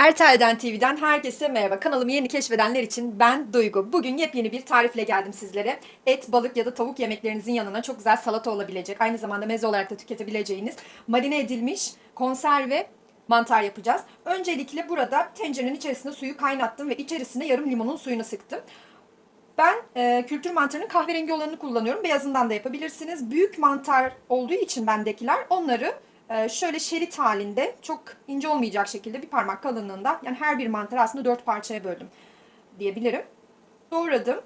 Ertel'den TV'den herkese merhaba. Kanalımı yeni keşfedenler için ben Duygu. Bugün yepyeni bir tarifle geldim sizlere. Et, balık ya da tavuk yemeklerinizin yanına çok güzel salata olabilecek. Aynı zamanda meze olarak da tüketebileceğiniz marine edilmiş konserve mantar yapacağız. Öncelikle burada tencerenin içerisinde suyu kaynattım ve içerisine yarım limonun suyunu sıktım. Ben e, kültür mantarının kahverengi olanını kullanıyorum. Beyazından da yapabilirsiniz. Büyük mantar olduğu için bendekiler onları şöyle şerit halinde çok ince olmayacak şekilde bir parmak kalınlığında yani her bir mantar aslında dört parçaya böldüm diyebilirim. Doğradım.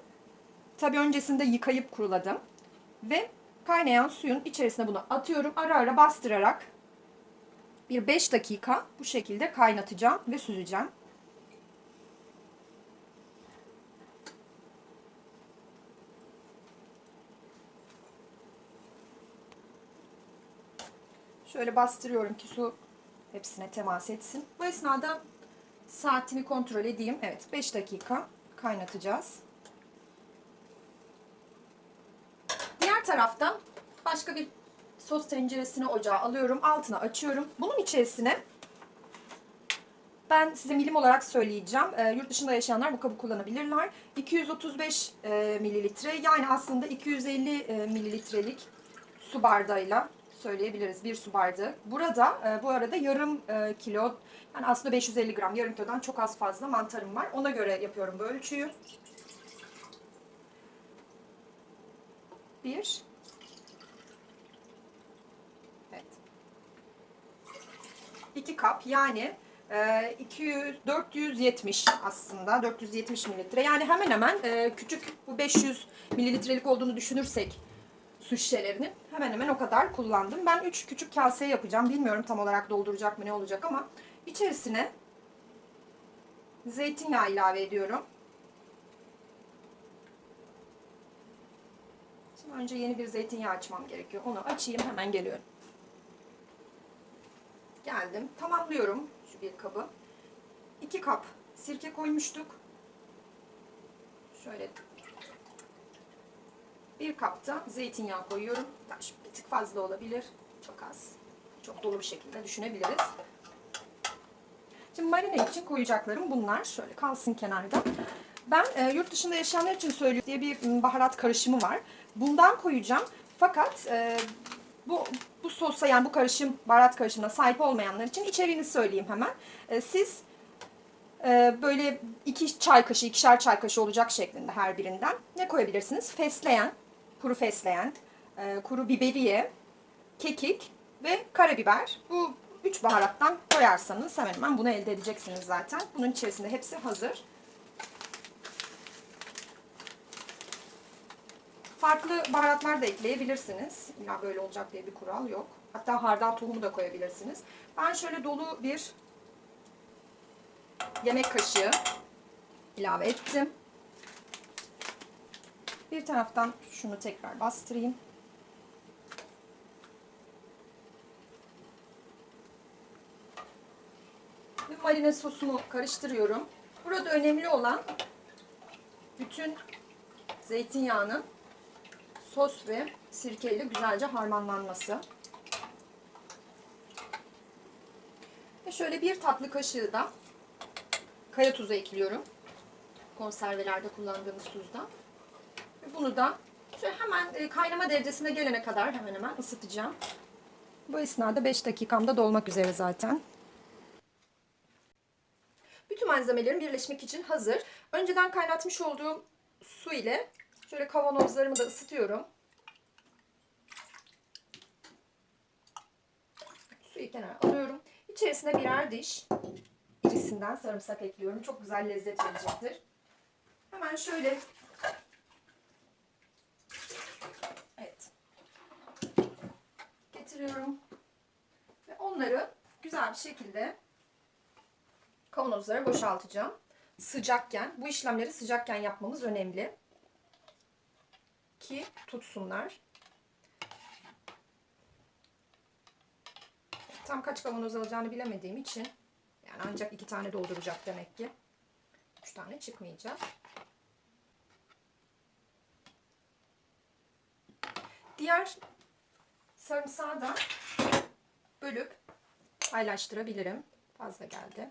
Tabii öncesinde yıkayıp kuruladım. Ve kaynayan suyun içerisine bunu atıyorum. Ara ara bastırarak bir 5 dakika bu şekilde kaynatacağım ve süzeceğim. Şöyle bastırıyorum ki su hepsine temas etsin. Bu esnada saatimi kontrol edeyim. Evet 5 dakika kaynatacağız. Diğer taraftan başka bir sos tenceresine ocağa alıyorum. Altına açıyorum. Bunun içerisine ben size milim olarak söyleyeceğim. E, yurt dışında yaşayanlar bu kabı kullanabilirler. 235 e, mililitre yani aslında 250 e, mililitrelik su bardağıyla söyleyebiliriz. Bir su bardağı. Burada e, bu arada yarım e, kilo yani aslında 550 gram yarım kilodan çok az fazla mantarım var. Ona göre yapıyorum bu ölçüyü. Bir. Evet. İki kap yani e, 200 470 aslında 470 mililitre. Yani hemen hemen e, küçük bu 500 mililitrelik olduğunu düşünürsek su şişelerinin hemen hemen o kadar kullandım. Ben 3 küçük kase yapacağım. Bilmiyorum tam olarak dolduracak mı ne olacak ama içerisine zeytinyağı ilave ediyorum. Şimdi önce yeni bir zeytinyağı açmam gerekiyor. Onu açayım hemen geliyorum. Geldim. Tamamlıyorum şu bir kabı. 2 kap sirke koymuştuk. Şöyle bir kapta zeytinyağı koyuyorum. Taş bir tık fazla olabilir. Çok az. Çok dolu bir şekilde düşünebiliriz. Şimdi marine için koyacaklarım bunlar. Şöyle kalsın kenarda. Ben e, yurt dışında yaşayanlar için söylüyorum diye bir m, baharat karışımı var. Bundan koyacağım. Fakat e, bu bu sosa yani bu karışım baharat karışımına sahip olmayanlar için içeriğini söyleyeyim hemen. E, siz e, böyle iki çay kaşığı, ikişer çay kaşığı olacak şeklinde her birinden ne koyabilirsiniz? Fesleğen, kuru fesleğen, e, kuru biberiye, kekik ve karabiber. Bu üç baharattan koyarsanız hemen hemen bunu elde edeceksiniz zaten. Bunun içerisinde hepsi hazır. Farklı baharatlar da ekleyebilirsiniz. İlla böyle olacak diye bir kural yok. Hatta hardal tohumu da koyabilirsiniz. Ben şöyle dolu bir yemek kaşığı ilave ettim. Bir taraftan şunu tekrar bastırayım. Ve marine sosumu karıştırıyorum. Burada önemli olan bütün zeytinyağının sos ve sirke ile güzelce harmanlanması. Ve şöyle bir tatlı kaşığı da kaya tuzu ekliyorum. Konservelerde kullandığımız tuzdan. Bunu da şöyle hemen e, kaynama derecesine gelene kadar hemen hemen ısıtacağım. Bu esnada 5 dakikamda dolmak üzere zaten. Bütün malzemelerim birleşmek için hazır. Önceden kaynatmış olduğum su ile şöyle kavanozlarımı da ısıtıyorum. Suyu kenara alıyorum. İçerisine birer diş irisinden sarımsak ekliyorum. Çok güzel lezzet verecektir. Hemen şöyle Evet. Getiriyorum. Ve onları güzel bir şekilde kavanozlara boşaltacağım. Sıcakken, bu işlemleri sıcakken yapmamız önemli. Ki tutsunlar. Tam kaç kavanoz alacağını bilemediğim için yani ancak iki tane dolduracak demek ki. Üç tane çıkmayacak. Diğer sarımsağı da bölüp paylaştırabilirim. Fazla geldi.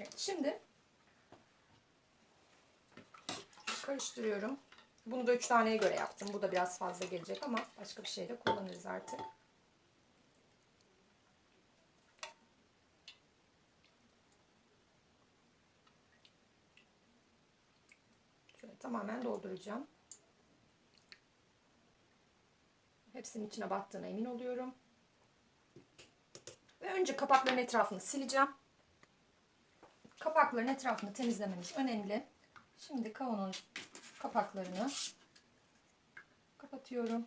Evet, şimdi karıştırıyorum. Bunu da 3 taneye göre yaptım. Bu da biraz fazla gelecek ama başka bir şey de kullanırız artık. Tamamen dolduracağım. Hepsinin içine battığına emin oluyorum. Ve önce kapakların etrafını sileceğim. Kapakların etrafını temizlememiz önemli. Şimdi kavanoz kapaklarını kapatıyorum.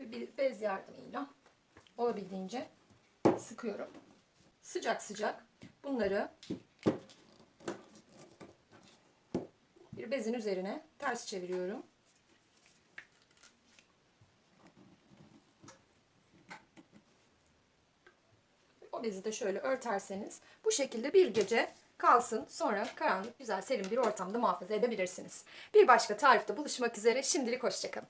Ve bir bez yardımıyla olabildiğince sıkıyorum. Sıcak sıcak bunları bir bezin üzerine ters çeviriyorum. O bezi de şöyle örterseniz bu şekilde bir gece kalsın. Sonra karanlık, güzel, serin bir ortamda muhafaza edebilirsiniz. Bir başka tarifte buluşmak üzere. Şimdilik hoşçakalın.